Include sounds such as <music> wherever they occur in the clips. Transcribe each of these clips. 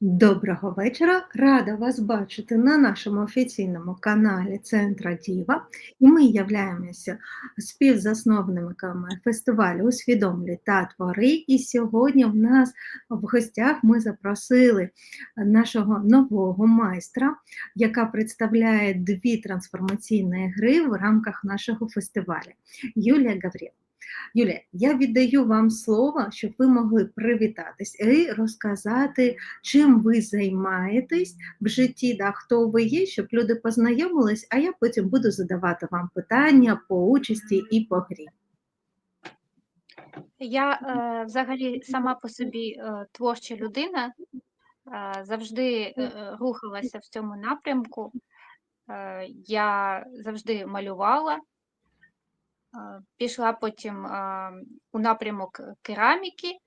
Доброго вечора! Рада вас бачити на нашому офіційному каналі Центра Діва. І ми являємося співзасновниками фестивалю Усвідомлі та твори. І сьогодні в нас в гостях ми запросили нашого нового майстра, яка представляє дві трансформаційні гри в рамках нашого фестивалю Юлія Гавріл. Юлія, я віддаю вам слово, щоб ви могли привітатись і розказати, чим ви займаєтесь в житті, да, хто ви є, щоб люди познайомились, а я потім буду задавати вам питання по участі і по грі. Я е, взагалі сама по собі е, творча людина, е, завжди е, рухалася в цьому напрямку. Е, я завжди малювала, пішла потім е, у напрямок кераміки,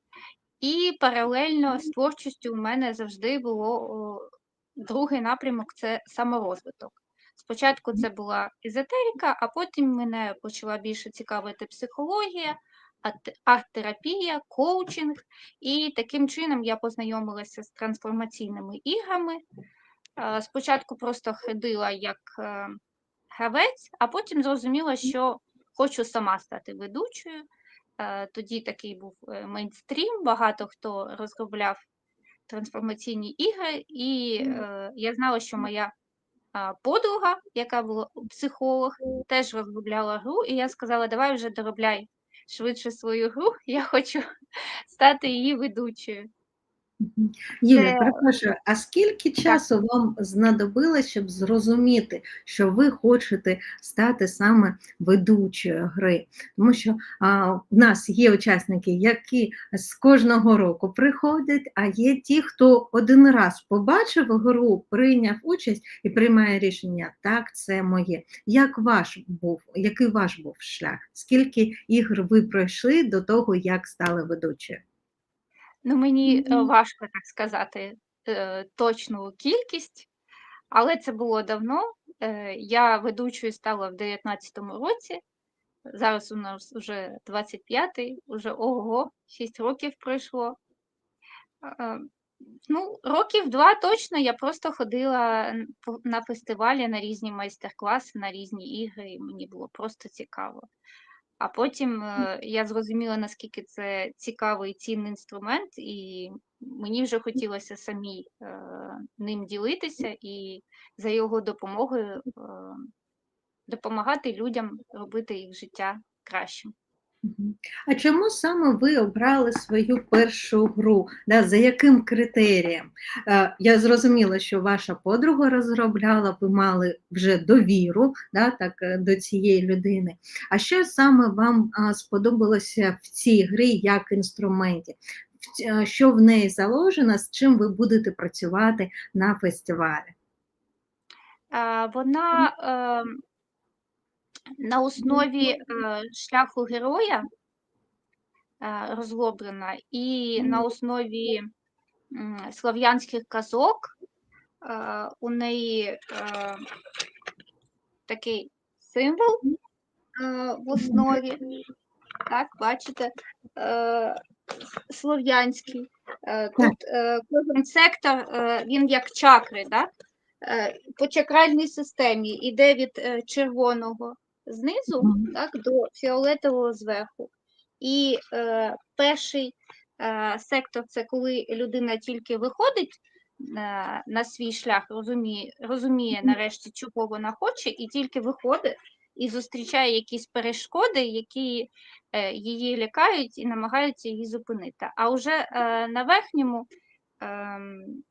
і паралельно з творчістю у мене завжди було другий напрямок це саморозвиток. Спочатку це була езотерика, а потім мене почала більше цікавити психологія арт- арт-терапія, коучинг, і таким чином я познайомилася з трансформаційними іграми. Е, Спочатку просто ходила як е, гравець, а потім зрозуміла, що хочу сама стати ведучою. Е, Тоді такий був е, мейнстрім, багато хто розробляв трансформаційні ігри, і е, я знала, що моя подруга, яка була психолог, теж розробляла гру, і я сказала, давай вже доробляй швидше свою гру, <laughs> я хочу стати її ведучою. Юлія, Це- перепрошую, а скільки часу вам знадобилось, щоб зрозуміти, що ви хочете стати саме ведучою гри? Тому що а, в нас є учасники, які з кожного року приходять, а є ті, хто один раз побачив гру, прийняв участь і приймає рішення, так, це моє. Як ваш був, який ваш був шлях? Скільки ігр ви пройшли до того, як стали ведучою? Ну, мені е, Мгм. важко так сказати е, точну кількість, але це було давно. Е, Я ведучою стала в 19-му році. Зараз у нас вже 25-й, вже ого, 6 років пройшло. Е, Ну, років два точно я просто ходила н- по- на фестивалі на різні майстер-класи, на різні ігри, і мені було просто цікаво. А потім е, я зрозуміла, наскільки це цікавий цінний інструмент, і мені вже хотілося самій е, ним ділитися і за його допомогою е, допомагати людям робити їх життя кращим. А чому саме ви обрали свою першу гру? Да, за яким критерієм? Е, Я зрозуміла, що ваша подруга розробляла, ви мали вже довіру да, так, е, до цієї людини. А що саме вам сподобалося в цій грі як інструменті? Е, Що в неї заложено, з чим ви будете працювати на фестивалі? Вона на основі е, шляху героя е, розроблена, і на основі слов'янських казок е, у неї е, такий символ е, в основі. Так, бачите, е, слов'янський. Е, Тут е, кожен сектор, е, він як чакри? Е, по чакральній системі йде від червоного знизу так, до фіолетового зверху. І е, перший е, сектор це коли людина тільки виходить е, на свій шлях, розуміє, розуміє нарешті, чого вона хоче, і тільки виходить і зустрічає якісь перешкоди, які е, її лякають і намагаються її зупинити. А вже е, на верхньому ем,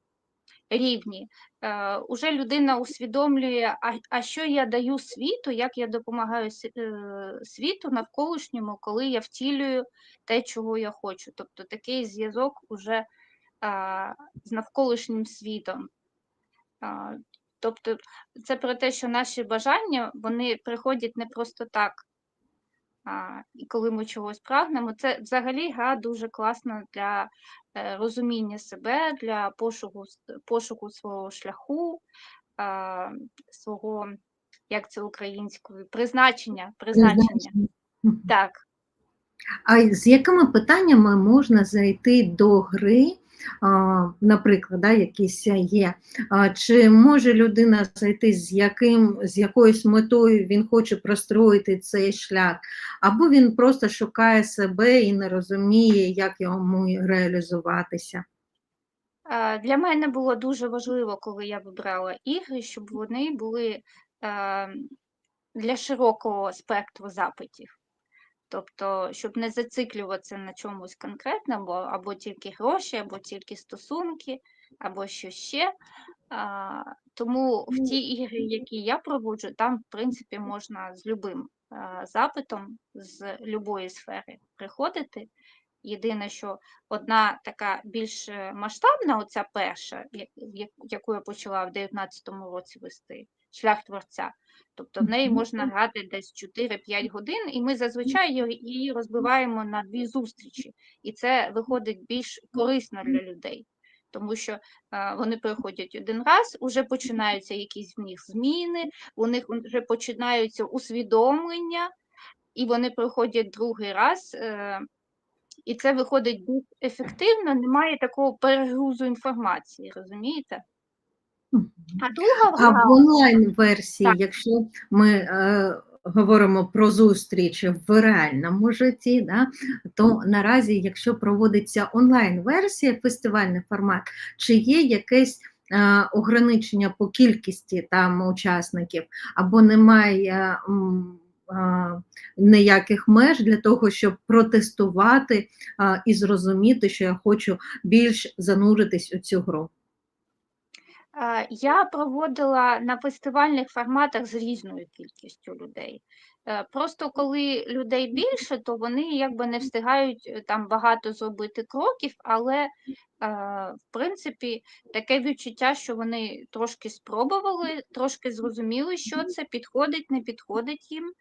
рівні е, уже людина усвідомлює, а, а що я даю світу, як я допомагаю е, світу навколишньому, коли я втілюю те, чого я хочу. Тобто такий зв'язок уже а, з навколишнім світом. А, Тобто це про те, що наші бажання вони приходять не просто так. І коли ми чогось прагнемо, це взагалі гра дуже класна для е, розуміння себе, для пошуку, пошуку свого шляху, свого, як це українською, призначення. призначення. Так. А з якими питаннями можна зайти до гри наприклад, да, якісь є, чи може людина зайти з яким, з якоюсь метою він хоче простроїти цей шлях, або він просто шукає себе і не розуміє, як йому реалізуватися. Для мене було дуже важливо, коли я вибрала ігри, щоб вони були е, для широкого спектру запитів. Тобто, щоб не зациклюватися на чомусь конкретному, або тільки гроші, або тільки стосунки, або що ще. А, Тому в ті ігри, які я проводжу, там, в принципі, можна з любим а, запитом з любої сфери приходити. Єдине, що одна така більш е, масштабна, оця перша, яку я почала в 19-му році вести, шлях творця. Тобто в неї можна грати десь 4-5 годин, і ми зазвичай її- розбиваємо на дві зустрічі. І це виходить більш корисно для людей. Тому що е, вони приходять один раз, уже починаються якісь в них зміни, у них вже починаються усвідомлення, і вони приходять другий раз. Е, і це виходить більш ефективно, немає такого перегрузу інформації, розумієте? А друга А в онлайн-версії, якщо ми е, говоримо про зустріч в реальному житті, да, то наразі, якщо проводиться онлайн-версія, фестивальний формат, чи є якесь е, ограничення по кількості там учасників, або немає м, е, ніяких меж для того, щоб протестувати е, і зрозуміти, що я хочу більш зануритись у цю гру. Я проводила на фестивальних форматах з різною кількістю людей. Е, Просто коли людей більше, то вони якби не встигають е, там багато зробити кроків, але е, в принципі таке відчуття, що вони трошки спробували, трошки зрозуміли, що це підходить, не підходить їм,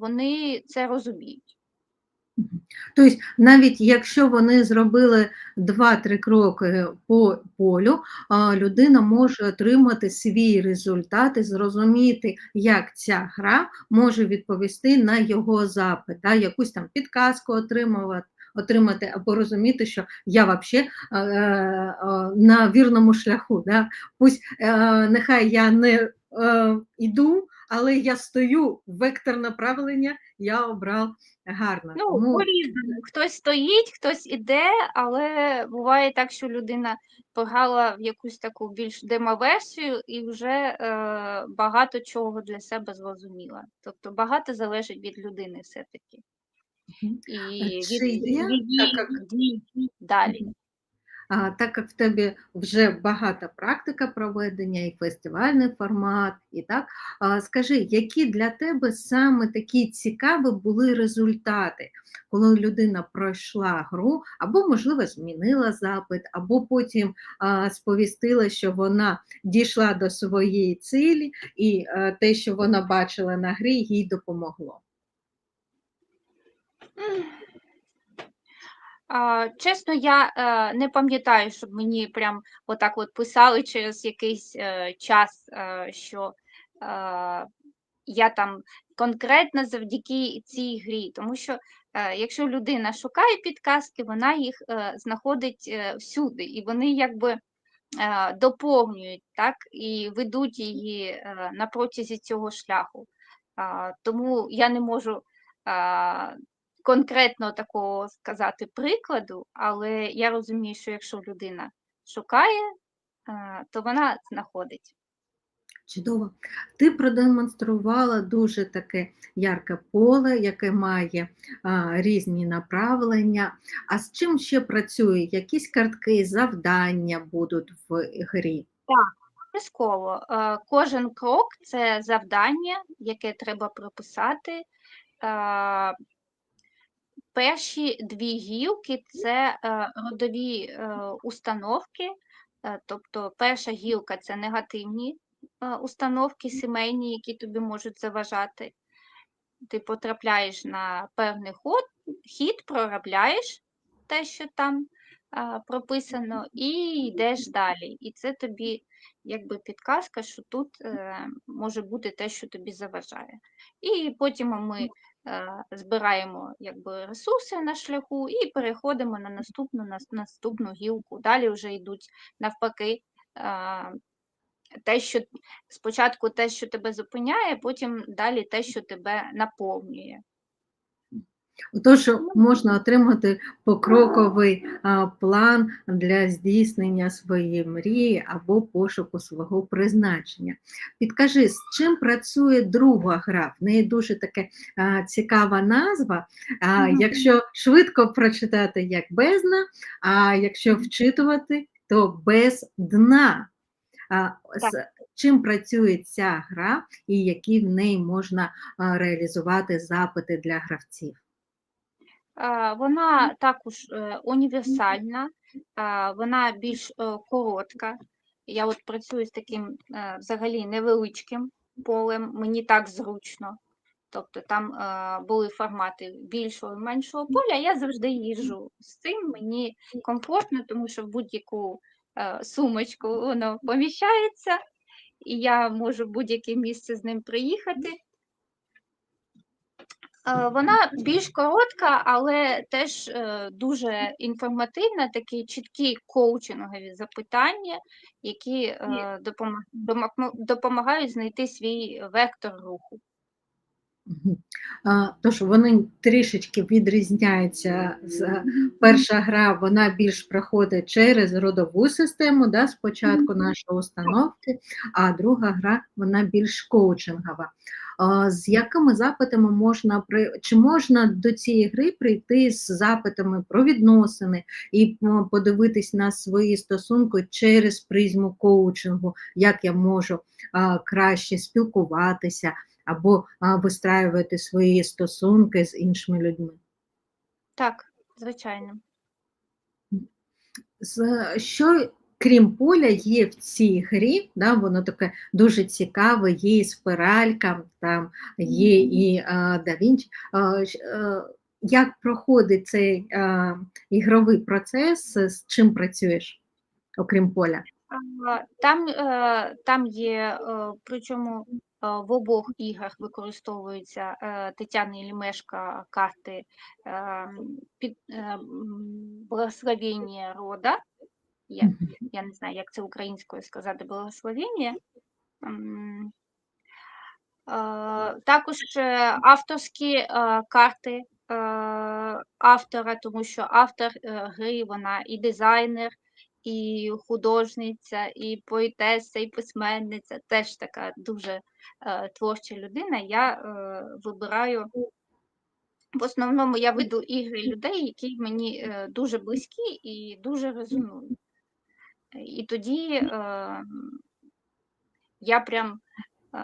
вони це розуміють. Тобто, навіть якщо вони зробили 2-3 кроки по полю, людина може отримати свій результат і зрозуміти, як ця гра може відповісти на його запит, да, якусь там підказку отримувати. Отримати або розуміти, що я взагалі е, е, на вірному шляху. Да? Пусть е, нехай я не е, йду, але я стою, вектор направлення я обрав гарно. Ну, Тому. Хтось стоїть, хтось іде, але буває так, що людина пограла в якусь таку більш демоверсію і вже е, багато чого для себе зрозуміла. Тобто багато залежить від людини все-таки. І від Чи є, її так як дій далі. Так як в тебе вже багата практика проведення, і фестивальний формат, і так, скажи, які для тебе саме такі цікаві були результати, коли людина пройшла гру, або, можливо, змінила запит, або потім сповістила, що вона дійшла до своєї цілі, і е, те, що вона бачила на грі, їй допомогло. Чесно, я е, не пам'ятаю, щоб мені прям отак от писали через якийсь е, час, е, що я там конкретно завдяки цій грі. Тому що якщо людина шукає підказки, вона їх знаходить всюди, і вони якби доповнюють так, і ведуть її на протязі цього шляху. Тому я не можу. Конкретно такого сказати прикладу, але я розумію, що якщо людина шукає, е, то вона знаходить. Чудово. Ти продемонструвала дуже таке ярке поле, яке має а, різні направлення. А з чим ще працює? Якісь картки, завдання будуть в грі? Обов'язково. Е, Кожен крок це завдання, яке треба прописати. Перші дві гілки це е, родові е, установки, Е, тобто перша гілка це негативні установки сімейні, які тобі можуть заважати. Ти потрапляєш на певний ход, хід, проробляєш те, що там прописано, і йдеш далі. І це тобі якби підказка, що тут може бути те, що тобі заважає. І потім ми збираємо якби, ресурси на шляху і переходимо на наступну, на наступну гілку. Далі вже йдуть навпаки. е, те, що спочатку те, що тебе зупиняє, потім далі те, що тебе наповнює. Отож, можна отримати покроковий план для здійснення своєї мрії або пошуку свого призначення. Підкажи, з чим працює друга гра? В неї дуже така а, цікава назва. Якщо швидко прочитати як бездна, а якщо вчитувати, то без дна. А, з чим працює ця гра і які в неї можна реалізувати запити для гравців? Е, Вона також е, універсальна, е, вона більш коротка. Я от працюю з таким взагалі невеличким полем, мені так зручно. Тобто там були формати більшого і меншого поля. Я завжди їжджу з цим. Мені комфортно, тому що в будь-яку сумочку воно поміщається, і я можу в будь-яке місце з ним приїхати. Е, Вона більш коротка, але теж е, дуже інформативна, такі чіткі коучингові запитання, які е, дома- допомагають знайти свій вектор руху. Тож вони трішечки відрізняються. Перша гра вона більш проходить через родову систему, да, спочатку нашої установки, а друга гра вона більш коучингова. З якими запитами можна чи можна до цієї гри прийти з запитами про відносини і подивитись на свої стосунки через призму коучингу, як я можу краще спілкуватися або вистраювати свої стосунки з іншими людьми. Так, звичайно. Що, крім поля, є в цій грі, да, воно таке дуже цікаве, є і спиралька, там є і а, да. А, як проходить цей а, ігровий процес, з чим працюєш, окрім поля? Там, е, там є, е, причому е, в обох іграх використовуються е, Тетяна Ілімешка карти е, під е, благословення рода. Я, я не знаю, як це українською сказати, благословення. Е, Також е, авторські е, карти автора, тому що автор гри, вона і дизайнер, і художниця, і поетеса, і письменниця, теж така дуже творча людина. Я вибираю. В основному я веду ігри людей, які мені дуже близькі і дуже резонують. І тоді е, я прям е,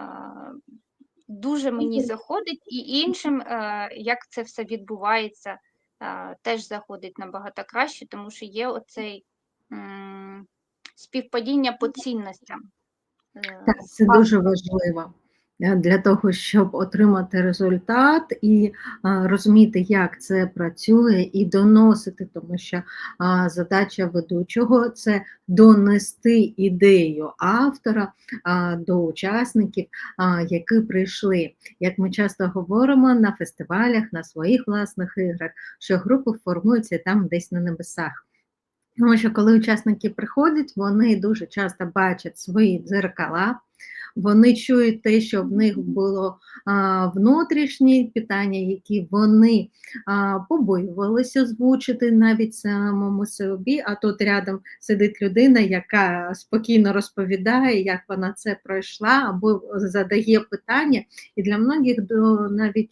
дуже мені заходить, і іншим, е, як це все відбувається, е, теж заходить набагато краще, тому що є оцей е, співпадіння по цінностям. Е, Так, це дуже важливо для того, щоб отримати результат і розуміти, як це працює, і доносити, тому що задача ведучого це донести ідею автора до учасників, які прийшли. Як ми часто говоримо на фестивалях, на своїх власних іграх, що групи формуються там десь на небесах. Тому що коли учасники приходять, вони дуже часто бачать свої дзеркала, вони чують те, що в них було а, внутрішні питання, які вони а, побоювалися озвучити навіть самому собі, а тут рядом сидить людина, яка спокійно розповідає, як вона це пройшла, або задає питання, і для многих навіть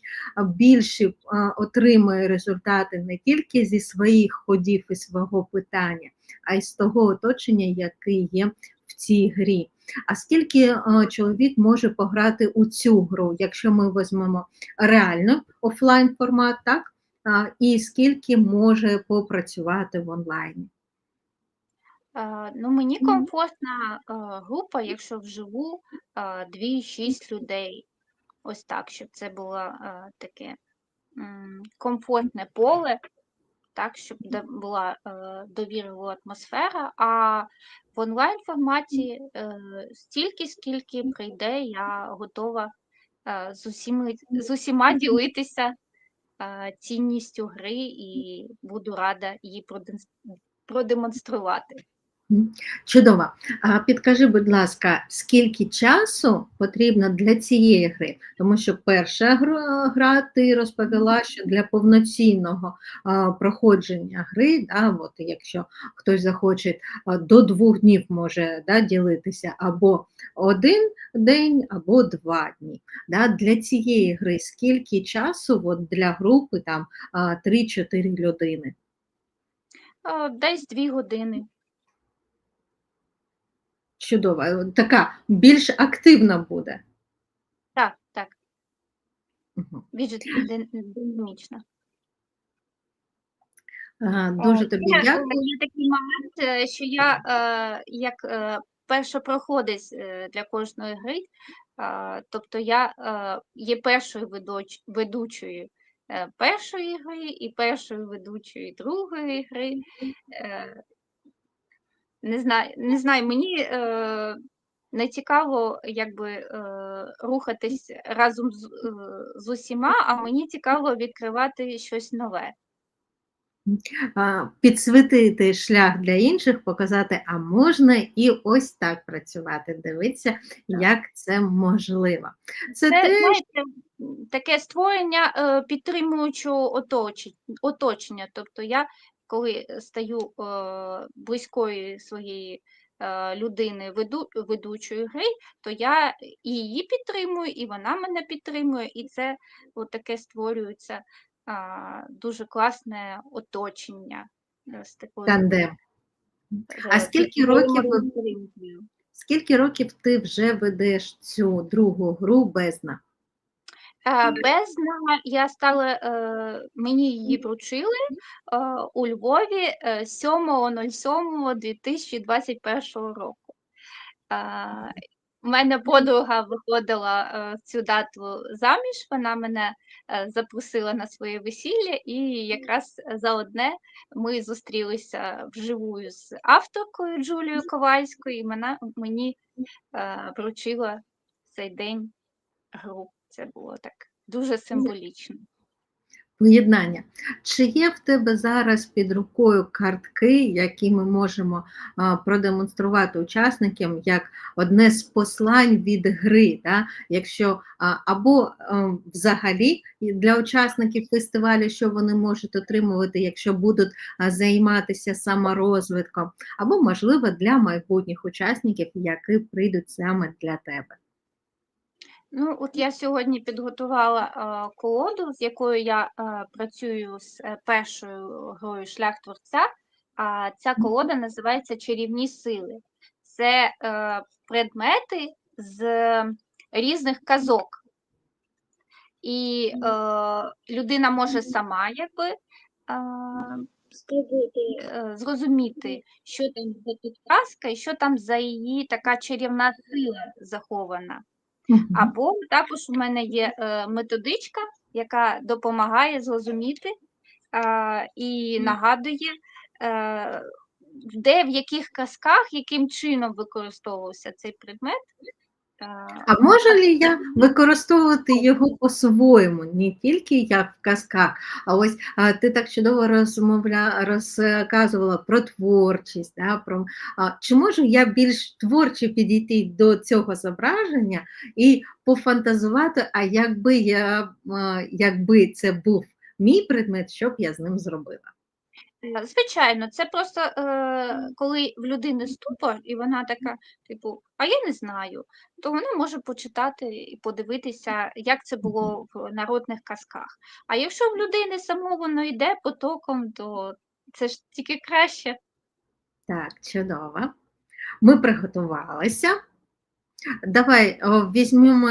більше отримує результати не тільки зі своїх ходів і свого питання, а й з того оточення, яке є в цій грі. А скільки чоловік може пограти у цю гру, якщо ми візьмемо реально офлайн формат, так? І скільки може попрацювати в онлайні? Е, Ну, мені комфортна е, група, якщо вживу е, 2-6 людей. Ось так, щоб це було е, таке комфортне поле, так, щоб була е, довірлива атмосфера. А в онлайн форматі е, стільки, скільки прийде, я готова е, з усіми, з усіма ділитися е, цінністю гри і буду рада її продемонструвати. Чудово. А підкажи, будь ласка, скільки часу потрібно для цієї гри? Тому що перша гра, ти розповіла, що для повноцінного а, проходження гри, да, от якщо хтось захоче, до двох днів може да, ділитися, або один день, або два дні. Да? Для цієї гри скільки часу от, для групи там а, 3-4 людини? Е, Десь дві години. Чудово, Е, така більш активна буде. Так, так, Мгм. більш дин- Ага, Е, Дуже тобі дякую. Є такий момент, е, що я е, як е, першопроходець для кожної гри, е, тобто я е, є першою ведуч- ведучою е, першої гри і першою ведучою другої гри. Е, Не знаю, не знаю, мені е, не цікаво якби е, рухатись разом з, е, з усіма, а мені цікаво відкривати щось нове. Підсвітити шлях для інших, показати, а можна і ось так працювати. Дивіться, як це можливо. Це Це, теж знаєте, таке створення е, підтримуючого оточення. Тобто я, коли стаю е, близької своєї е, людини веду, ведучої гри, то я і її підтримую, і вона мене підтримує, і це от таке створюється дуже класне оточення е, з такою тандем. А скільки років. Скільки років ти вже ведеш цю другу гру бездна? Е, Бездна я стала, е, мені її вручили у Львові е, 7.07.2021 року. Е, У мене подруга виходила е, в цю дату заміж, вона мене е, запросила на своє весілля, і якраз за одне ми зустрілися вживу з авторкою Джулією Ковальською, і вона мені вручила цей день гру. Це було так дуже символічно. Поєднання. Чи є в тебе зараз під рукою картки, які ми можемо продемонструвати учасникам як одне з послань від гри? Да? Якщо а, або взагалі для учасників фестивалю, що вони можуть отримувати, якщо будуть займатися саморозвитком, або можливо для майбутніх учасників, які прийдуть саме для тебе. Ну, от я сьогодні підготувала е, колоду, з якою я е, працюю з е, першою грою Шлях творця. А ця колода називається Чарівні сили. Це е, предмети з різних казок. І е, людина може сама якби е, е, зрозуміти, що там за підказка і що там за її така чарівна сила захована. Або також у мене є е, методичка, яка допомагає зрозуміти і нагадує, е, де в яких казках, яким чином використовувався цей предмет. А можу ли я використовувати його по-своєму, не тільки як в казках, а ось а, ти так чудово розмовля, розказувала про творчість, да, про, а, чи можу я більш творчо підійти до цього зображення і пофантазувати, а якби, я, а, якби це був мій предмет, що б я з ним зробила? Е, Звичайно, це просто е, коли в людини ступор, і вона така, типу, а я не знаю, то вона може почитати і подивитися, як це було в народних казках. А якщо в людини само воно йде потоком, то це ж тільки краще. Так, чудово. Ми приготувалися. Давай візьмемо,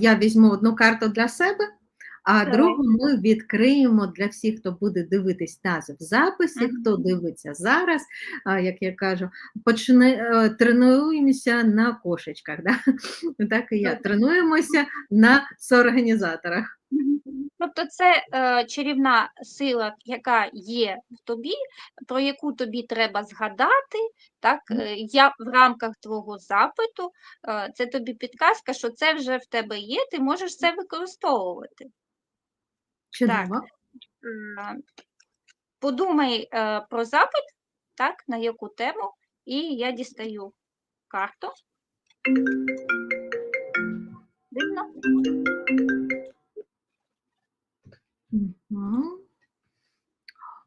я візьму одну карту для себе, а другу ми відкриємо для всіх, хто буде дивитись нас в записі, хто дивиться зараз, як я кажу, почне, тренуємося на кошечках. Да? <laughs> Так і я тренуємося на соорганізаторах. Тобто це, е, чарівна сила, яка є в тобі, про яку тобі треба згадати, так, е, я в рамках твого запиту, е, це тобі підказка, що це вже в тебе є, ти можеш це використовувати. Так. Чудово. Е, подумай, е, про запит, так, на яку тему, і я дістаю карту. Видно? Мгм.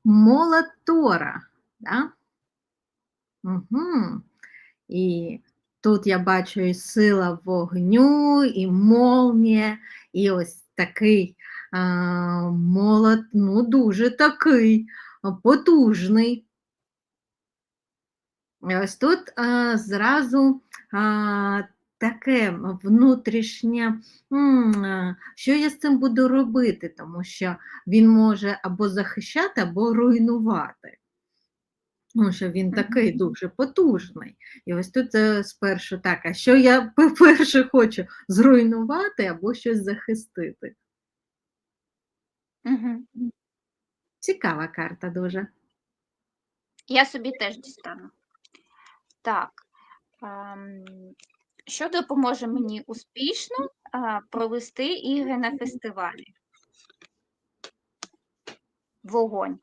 Молот Тора, да? Мгм. І тут я бачу і сила вогню, і молнія, і ось такий а, молот, ну, дуже такий потужний. Ось тут а, зразу а, таке внутрішнє, що я з цим буду робити, тому що він може або захищати, або руйнувати. Тому що він такий дуже потужний. І ось тут е, спершу так, а що я <laughs> по-перше хочу зруйнувати або щось захистити. Мгм. Цікава карта дуже. Я собі теж дістану. Так. ем, Що допоможе мені успішно а, провести ігри на фестивалі? Вогонь,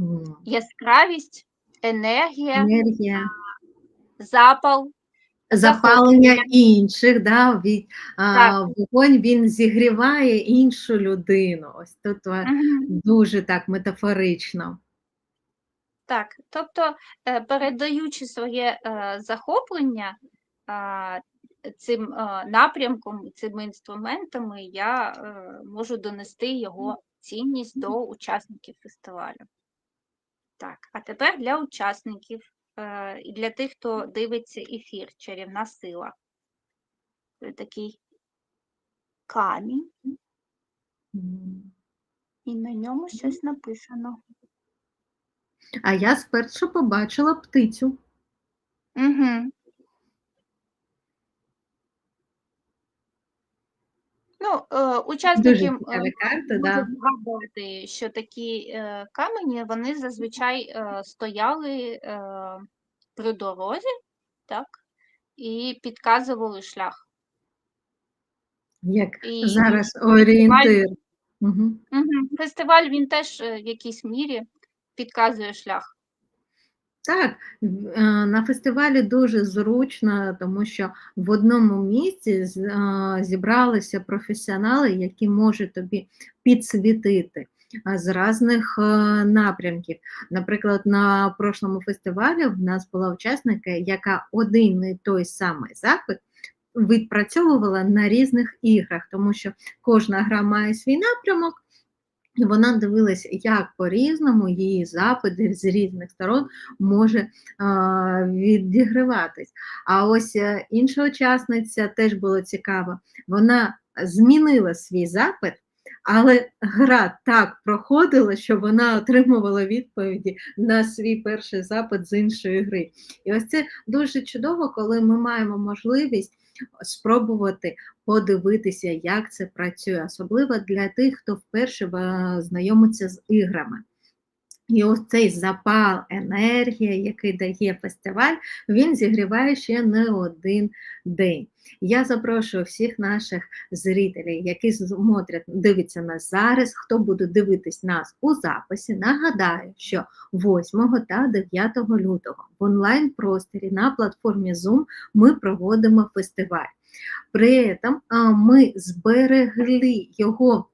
М, яскравість, енергія, Енергія, запал. Запалення інших, да, від, а, вогонь він зігріває іншу людину. Ось тут а, дуже так метафорично. Так, тобто, е, передаючи своє е, захоплення цим е, напрямком, цими інструментами, я можу донести його цінність до учасників фестивалю. Так, а тепер для учасників і для тих, хто дивиться ефір, чарівна сила. Це такий камінь, і на ньому щось написано. А я спершу побачила птицю. Угу. Ну, е, учасники е, карти, да. згадувати, що такі е, камені вони зазвичай стояли при дорозі, так, і підказували шлях. Як І зараз фестиваль, орієнтир. Угу. Фестиваль він теж в якійсь мірі підказує шлях. Так, е, на фестивалі дуже зручно, тому що в одному місці е, зібралися професіонали, які можуть тобі підсвітити з різних е, напрямків. Наприклад, на прошлому фестивалі в нас була учасниця, яка один і той самий запит відпрацьовувала на різних іграх, тому що кожна гра має свій напрямок. І вона дивилася, як по-різному її запит з різних сторон може а, відіграватись. А ось е, інша учасниця теж було цікаво. Вона змінила свій запит, але гра так проходила, що вона отримувала відповіді на свій перший запит з іншої гри. І ось це дуже чудово, коли ми маємо можливість спробувати подивитися, як це працює, особливо для тих, хто вперше е, знайомиться з іграми. І ось цей запал, енергія, який дає фестиваль, він зігріває ще не один день. Я запрошую всіх наших зрителів, які смотрять, дивляться нас зараз, хто буде дивитись нас у записі. Нагадаю, що 8 та 9 лютого в онлайн-просторі на платформі Zoom ми проводимо фестиваль. При а, ми зберегли його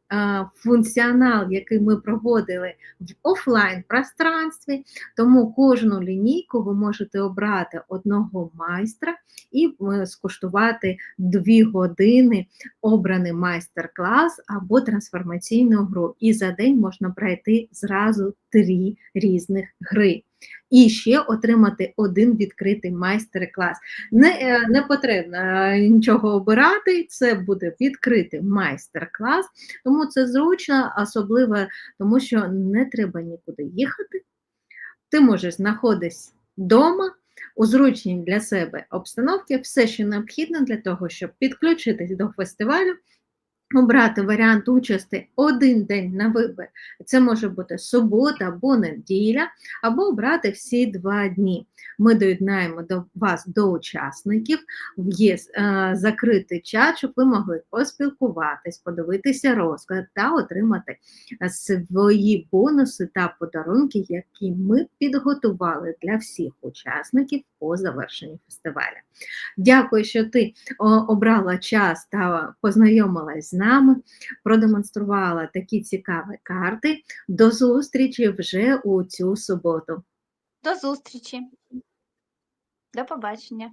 функціонал, який ми проводили в офлайн пространстві, тому кожну лінійку ви можете обрати одного майстра і е, скуштувати дві години обраний майстер-клас або трансформаційну гру. І за день можна пройти зразу три різних гри. І ще отримати один відкритий майстер-клас. Не, е, не потрібно е, нічого обирати, це буде відкритий майстер-клас, тому це зручно, особливо тому, що не треба нікуди їхати. Ти можеш знаходитись вдома у зручній для себе обстановці, все, що необхідно для того, щоб підключитись до фестивалю обрати варіант участі один день на вибір. Це може бути субота або неділя, або обрати всі два дні. Ми доєднаємо до вас до учасників. Є е, закритий чат, щоб ви могли поспілкуватись, подивитися розклад та отримати е, свої бонуси та подарунки, які ми підготували для всіх учасників по завершенню фестивалю. Дякую, що ти обрала час та познайомилась з нами, продемонструвала такі цікаві карти. До зустрічі вже у цю суботу. До зустрічі. До побачення.